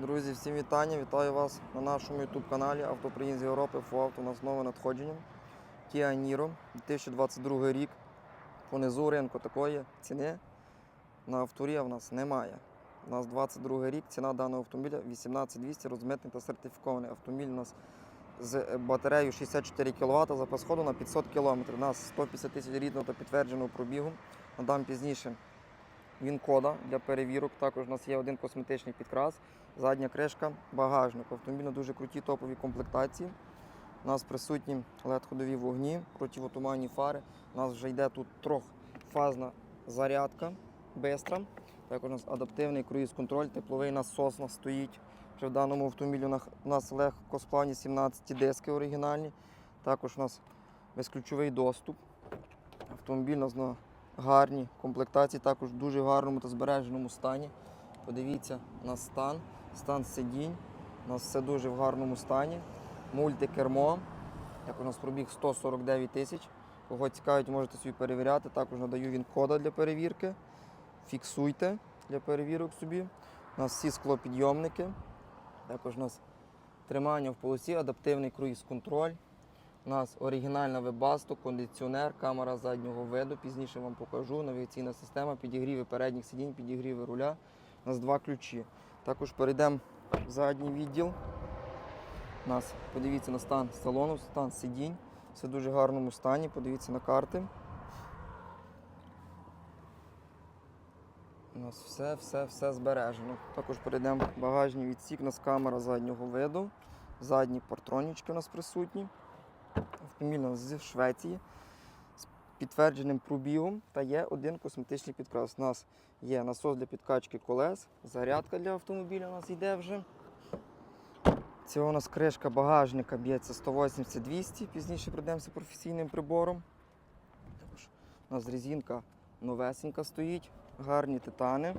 Друзі, всім вітання! Вітаю вас на нашому YouTube каналі Автоприїзд з Європи. Фуавто у нас нове надходження. Kia Niro 2022 рік. Понизу ринку такої ціни на авторія в нас немає. У нас 22 рік, ціна даного автомобіля 18200, розмитний та сертифікований. Автомобіль у нас з батареєю 64 кВт, запас ходу на 500 км. У нас 150 тисяч рідного та підтвердженого пробігу. Надам пізніше він кода для перевірок. Також у нас є один косметичний підкрас, задня кришка, багажник. Автомобіль на дуже крутій топовій комплектації. У нас присутні LED-ходові вогні, противотуманні фари. У нас вже йде тут трьохфазна зарядка бистра. Також у нас адаптивний круїз-контроль, тепловий насос нас стоїть. Вже в даному автомобілі у нас- нас легкосплавні 17 диски оригінальні. Також у нас безключовий доступ. Автомобіль у нас на гарній комплектації, також в дуже гарному та збереженому стані. Подивіться на стан, стан сидінь. У нас все дуже в гарному стані. Мультикермо. Як у нас пробіг 149 тисяч. Кого цікавить, можете собі перевіряти. Також надаю він кода для перевірки. Фіксуйте для перевірок собі. У нас всі склопідйомники. Також у нас тримання в полосі, адаптивний круїз-контроль. У нас оригінальна вебасто, кондиціонер, камера заднього виду. Пізніше вам покажу. Навігаційна система, підігріви передніх сидінь, підігріви руля. У нас два ключі. Також перейдемо в задній відділ. У нас подивіться на стан салону, стан сидінь. Все в дуже гарному стані. Подивіться на карти. У нас все, все, все збережено. Також перейдемо в багажний відсік. У нас камера заднього виду. Задні партронічки у нас присутні. Автомобіль з Швеції з підтвердженим пробігом та є один косметичний підкрас. У нас є насос для підкачки колес, зарядка для автомобіля у нас йде вже. Це у нас кришка багажника б'ється 180-200, пізніше прийдемося професійним прибором. У нас резинка новесенька стоїть, гарні титани.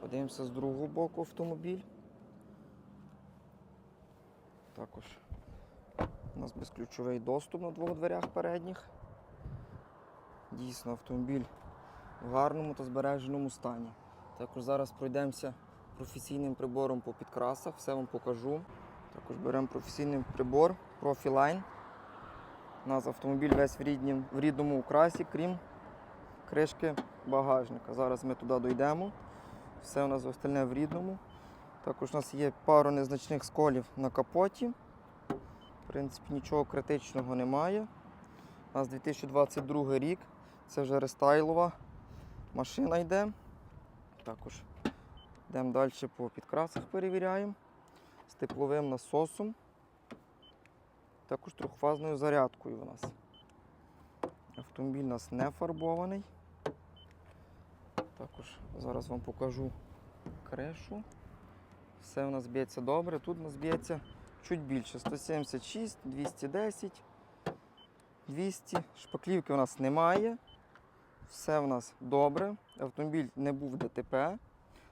Подивимося з другого боку автомобіль. Також у нас безключовий доступ на двох дверях передніх. Дійсно, автомобіль в гарному та збереженому стані. Також зараз пройдемося професійним прибором по підкрасах, все вам покажу. Також беремо професійний прибор Profiline. У нас автомобіль весь в, ріднім, в рідному украсі, крім кришки багажника. Зараз ми туди дійдемо. Все у нас остальне в рідному. Також у нас є пару незначних сколів на капоті. В принципі, нічого критичного немає. У нас 2022 рік. Це вже рестайлова машина йде. Також йдемо далі по підкрасах перевіряємо. З тепловим насосом. Також трьохфазною зарядкою у нас. Автомобіль у нас не фарбований. Також зараз вам покажу кришу. Все у нас б'ється добре. Тут у нас б'ється чуть більше. 176, 210, 200. Шпаклівки у нас немає. Все у нас добре. Автомобіль не був ДТП.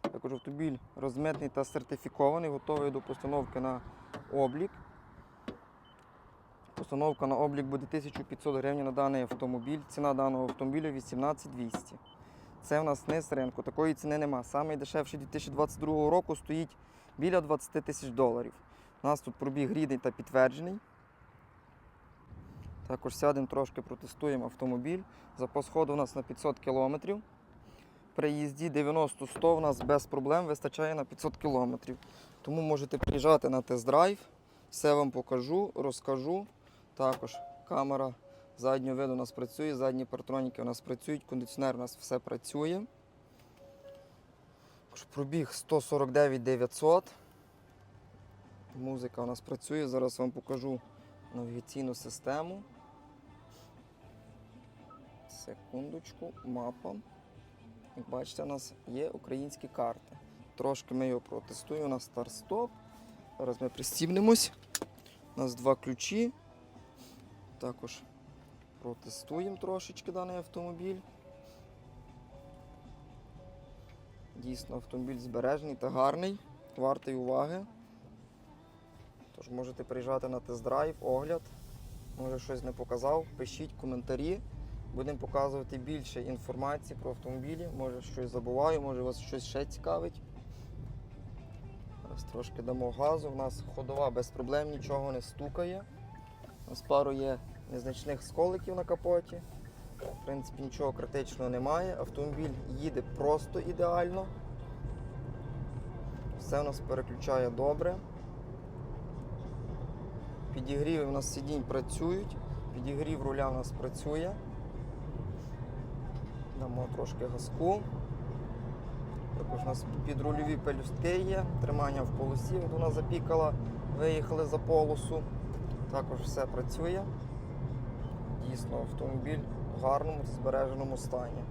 Також автомобіль розмитний та сертифікований, готовий до постановки на облік. Постановка на облік буде 1500 гривень на даний автомобіль. Ціна даного автомобіля 18200. Це в нас низ ринку. Такої ціни нема. Самий дешевший 2022 року стоїть біля 20 тисяч доларів. У нас тут пробіг рідний та підтверджений. Також сядемо трошки протестуємо автомобіль. Запас ходу у нас на 500 км. При їзді 90-100 у нас без проблем вистачає на 500 км. Тому можете приїжджати на тест-драйв. Все вам покажу, розкажу. Також камера заднього виду у нас працює, задні партроніки у нас працюють, кондиціонер у нас все працює. Пробіг 149 900. Музика у нас працює. Зараз вам покажу навігаційну систему. Секундочку, мапа. Як бачите, у нас є українські карти. Трошки ми його протестуємо на старт-стоп. Зараз ми пристібнемось. У нас два ключі. Також протестуємо трошечки даний автомобіль. Дійсно, автомобіль збережений та гарний, вартий уваги. Тож можете приїжджати на тест-драйв, огляд. Може щось не показав, пишіть коментарі. Будемо показувати більше інформації про автомобілі. Може щось забуваю, може вас щось ще цікавить. Зараз трошки дамо газу. У нас ходова без проблем, нічого не стукає. У нас пару є незначних сколиків на капоті. В принципі, нічого критичного немає. Автомобіль їде просто ідеально. Все у нас переключає добре. Підігріви у нас сидінь працюють, підігрів руля у нас працює. Дамо трошки газку. Також у нас підрульові пелюстки є, тримання в полосі, от вона запікала, виїхали за полосу. Також все працює. Дійсно, автомобіль в гарному збереженому стані.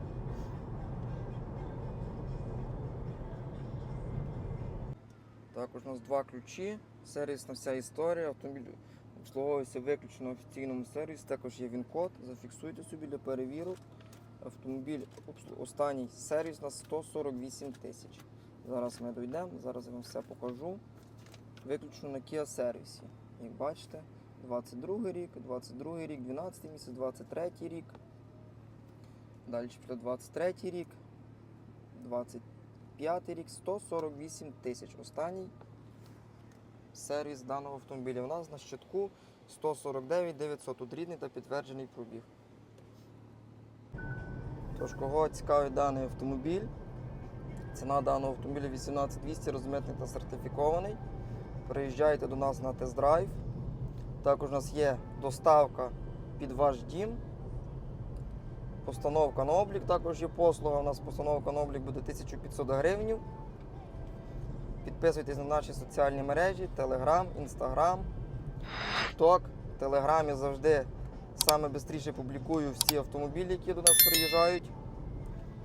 Також у нас два ключі, сервісна вся історія. Автомобіль обслуговується виключно в офіційному сервісі. Також є він-код. Зафіксуйте собі для перевірок. Автомобіль останній сервіс на 148 тисяч. Зараз ми дійдемо, зараз я вам все покажу. Виключно на Kia сервісі. Як бачите, 22 рік, 22 рік, 12 місяць, 23 рік. Далі після 23 рік, 25 рік, 148 тисяч. Останній сервіс даного автомобіля. У нас на щитку 149 900. Тут рідний та підтверджений пробіг. Тож, кого цікавить даний автомобіль, ціна даного автомобіля 18200 розмитний та сертифікований. Приїжджайте до нас на тест-драйв. Також у нас є доставка під ваш дім. Постановка на облік також є послуга. У нас постановка на облік буде 1500 гривень. Підписуйтесь на наші соціальні мережі: Telegram, Instagram, TikTok. В Телеграмі завжди саме швидше публікую всі автомобілі, які до нас приїжджають.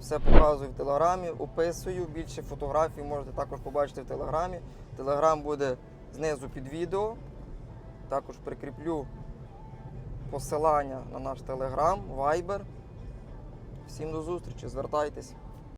Все показую в телеграмі, описую. Більше фотографій можете також побачити в телеграмі. Телеграм буде знизу під відео. Також прикріплю посилання на наш телеграм, Viber. Всім до зустрічі, звертайтесь.